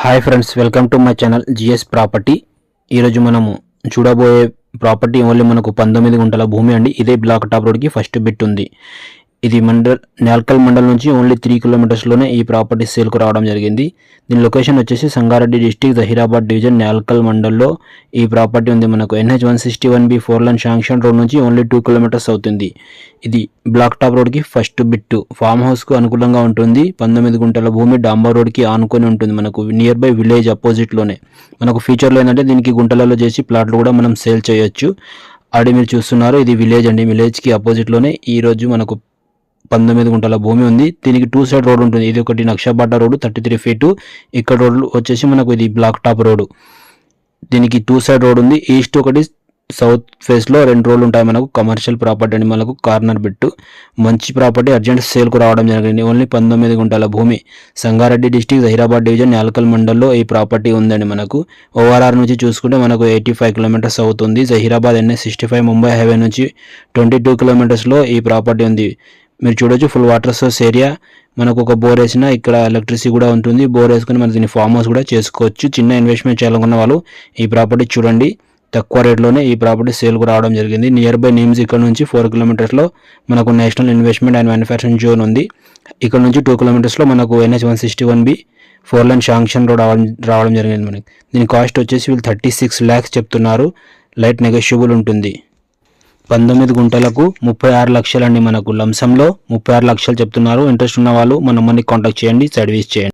Hi friends welcome to my channel GS property. ఈరోజు మనము చూడబోయే ప్రాపర్టీ ఓన్లీ మనకు పంతొమ్మిది గుంటల భూమి అండి. ఇదే బ్లాక్ టాప్ రోడ్కి ఫస్ట్ బిట్ ఉంది. ఇది మండల్ నేల్కల్ మండల్ నుంచి ఓన్లీ త్రీ కిలోమీటర్స్లోనే ఈ ప్రాపర్టీ సేల్కు రావడం జరిగింది. దీని లొకేషన్ వచ్చేసి సంగారెడ్డి డిస్టిక్ జహీరాబాద్ డివిజన్ నేల్కల్ మండల్లో ఈ ప్రాపర్టీ ఉంది మనకు. NH one sixty one B four lane sanction road నుంచి ఓన్లీ టూ కిలోమీటర్స్ అవుతుంది. ఇది బ్లాక్ టాప్ రోడ్కి ఫస్ట్ బిట్టు ఫామ్ హౌస్కు అనుకూలంగా ఉంటుంది. పంతొమ్మిది గుంటల భూమి డాంబర్ రోడ్కి ఆనుకొని ఉంటుంది మనకు నియర్ బై విలేజ్ అపోజిట్లోనే మనకు ఫ్యూచర్లో ఏంటంటే దీనికి గుంటలలో చేసి ప్లాట్లు కూడా మనం సేల్ చేయొచ్చు. ఆడి మీరు చూస్తున్నారు ఇది విలేజ్ అండి. విలేజ్కి అపోజిట్లోనే ఈరోజు మనకు పంతొమ్మిది గుంటల భూమి ఉంది. దీనికి టూ సైడ్ రోడ్ ఉంటుంది. ఇది ఒకటి నక్షబాట రోడ్ థర్టీ త్రీ ఫీటు ఇక్కడ రోడ్ వచ్చేసి మనకు ఇది బ్లాక్ టాప్ రోడ్ దీనికి టూ సైడ్ రోడ్ ఉంది. ఈస్ట్ ఒకటి సౌత్ ఫేస్లో రెండు రోడ్లు ఉంటాయి మనకు. కమర్షియల్ ప్రాపర్టీ అండి మనకు కార్నర్ బిట్టు మంచి ప్రాపర్టీ అర్జెంట్ సేల్కు రావడం జరిగింది. ఓన్లీ పంతొమ్మిది గుంటల భూమి. సంగారెడ్డి డిస్టిక్ హైదరాబాద్ డివిజన్ యాలకల్ మండల్లో ఈ ప్రాపర్టీ ఉందండి మనకు. ఓఆర్ఆర్ నుంచి చూసుకుంటే మనకు ఎయిటీ ఫైవ్ కిలోమీటర్స్ అవుతుంది Zahirabad NH sixty five Mumbai highway నుంచి ట్వంటీ టూ కిలోమీటర్స్లో ఈ ప్రాపర్టీ ఉంది. మీరు చూడొచ్చు ఫుల్ వాటర్ సోర్స్ ఏరియా మనకు ఒక బోర్ వేసినా ఇక్కడ ఎలక్ట్రిసిటీ కూడా ఉంటుంది. బోర్ వేసుకుని మనం దీన్ని ఫామ్ హౌస్ కూడా చేసుకోవచ్చు. చిన్న ఇన్వెస్ట్మెంట్ చేయాలనుకున్న వాళ్ళు ఈ ప్రాపర్టీ చూడండి. తక్కువ రేట్లోనే ఈ ప్రాపర్టీ సేల్కు రావడం జరిగింది. నియర్ బై నేమ్స్ ఇక్కడ నుంచి ఫోర్ కిలోమీటర్స్లో మనకు national investment and manufacturing zone ఉంది. ఇక్కడ నుంచి టూ కిలోమీటర్స్లో మనకు NH one sixty one B four lane sanction road రావడం రావడం జరిగింది మనకి. దీని కాస్ట్ వచ్చేసి వీళ్ళు థర్టీ సిక్స్ ల్యాక్స్ చెప్తున్నారు. లైట్ నెగోషియబుల్ ఉంటుంది. పంతొమ్మిది గుంటలకు ముప్పై ఆరు లక్షలండి మనకు లంసంలో. ముప్పై ఆరు లక్షలు చెప్తున్నారు. ఇంట్రెస్ట్ ఉన్న వాళ్ళు మన మనీ కాంటాక్ట్ చేయండి. సర్వీస్ చేయండి.